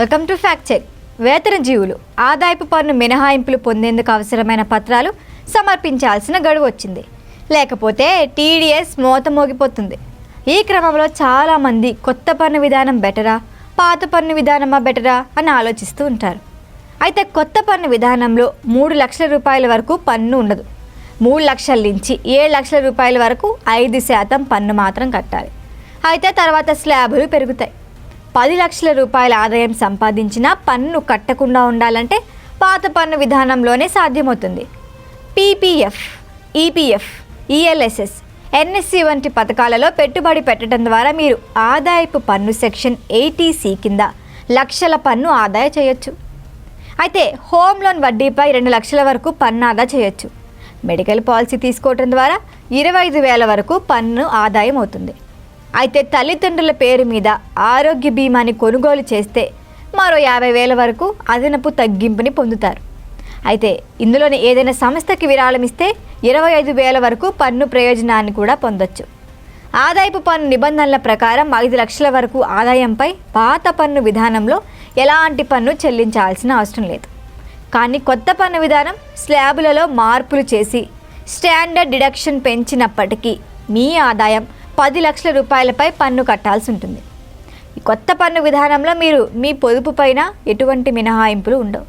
Welcome to fact check వేతన జీవులు ఆదాయపు పన్ను మినహాయింపులు పొందేందుకు అవసరమైన పత్రాలు సమర్పించాల్సిన గడువు వచ్చింది. లేకపోతే టీడీఎస్ మోత మోగిపోతుంది. ఈ క్రమంలో చాలామంది కొత్త పన్ను విధానం బెటరా పాత పన్ను విధానమా బెటరా అని ఆలోచిస్తూ ఉంటారు. అయితే కొత్త పన్ను విధానంలో మూడు లక్షల రూపాయల వరకు పన్ను ఉండదు. మూడు లక్షల నుంచి ఏడు లక్షల రూపాయల వరకు ఐదు శాతం పన్ను మాత్రం కట్టాలి. అయితే తర్వాత స్లాబులు పెరుగుతాయి. పది లక్షల రూపాయల ఆదాయం సంపాదించినా పన్ను కట్టకుండా ఉండాలంటే పాత పన్ను విధానంలోనే సాధ్యమవుతుంది. పీపీఎఫ్ ఈపీఎఫ్ ఈఎల్ఎస్ఎస్ ఎన్ఎస్సి వంటి పథకాలలో పెట్టుబడి పెట్టడం ద్వారా మీరు ఆదాయపు పన్ను సెక్షన్ ఎయిటీసీ కింద లక్షల పన్ను ఆదాయ చేయొచ్చు. అయితే హోమ్ లోన్ వడ్డీపై రెండు లక్షల వరకు పన్ను ఆదా చేయొచ్చు. మెడికల్ పాలసీ తీసుకోవడం ద్వారా ఇరవై ఐదు వేల వరకు పన్ను ఆదాయం అవుతుంది. అయితే తల్లిదండ్రుల పేరు మీద ఆరోగ్య బీమాని కొనుగోలు చేస్తే మరో యాభై వేల వరకు అదనపు తగ్గింపుని పొందుతారు. అయితే ఇందులోని ఏదైనా సంస్థకి విరాళం ఇస్తే ఇరవై ఐదు వేల వరకు పన్ను ప్రయోజనాన్ని కూడా పొందొచ్చు. ఆదాయపు పన్ను నిబంధనల ప్రకారం ఐదు లక్షల వరకు ఆదాయంపై పాత పన్ను విధానంలో ఎలాంటి పన్ను చెల్లించాల్సిన అవసరం లేదు. కానీ కొత్త పన్ను విధానం స్లాబులలో మార్పులు చేసి స్టాండర్డ్ డిడక్షన్ పెంచినప్పటికీ మీ ఆదాయం పది లక్షల రూపాయలపై పన్ను కట్టాల్సి ఉంటుంది. ఈ కొత్త పన్ను విధానంలో మీరు మీ పొదుపు పైన ఎటువంటి మినహాయింపులు ఉండవు.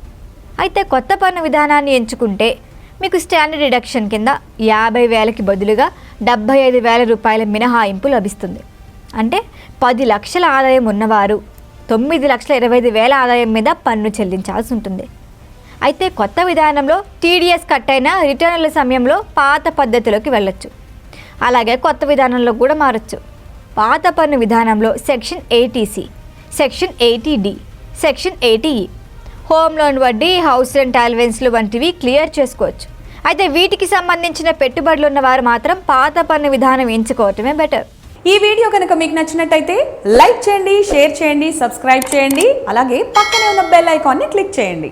అయితే కొత్త పన్ను విధానాన్ని ఎంచుకుంటే మీకు స్టాండర్డ్ డిడక్షన్ కింద యాభై వేలకి బదులుగా డెబ్బై ఐదు వేల రూపాయల మినహాయింపు లభిస్తుంది. అంటే పది లక్షల ఆదాయం ఉన్నవారు తొమ్మిది లక్షల ఇరవై ఐదు వేల ఆదాయం మీద పన్ను చెల్లించాల్సి ఉంటుంది. అయితే కొత్త విధానంలో టీడీఎస్ కట్ అయిన రిటర్నుల సమయంలో పాత పద్ధతిలోకి వెళ్ళొచ్చు. అలాగే కొత్త విధానంలో కూడా మారచ్చు. పాత పన్ను విధానంలో section eighty C section eighty D section eighty E home loan వడ్డీ హౌస్ రెంట్ అలవెన్స్లు వంటివి క్లియర్ చేసుకోవచ్చు. అయితే వీటికి సంబంధించిన పెట్టుబడులు ఉన్న వారు మాత్రం పాత పన్ను విధానం ఎంచుకోవటమే బెటర్. ఈ వీడియో కనుక మీకు నచ్చినట్టయితే లైక్ చేయండి షేర్ చేయండి సబ్స్క్రైబ్ చేయండి అలాగే పక్కనే ఉన్న బెల్ ఐకాన్ని క్లిక్ చేయండి.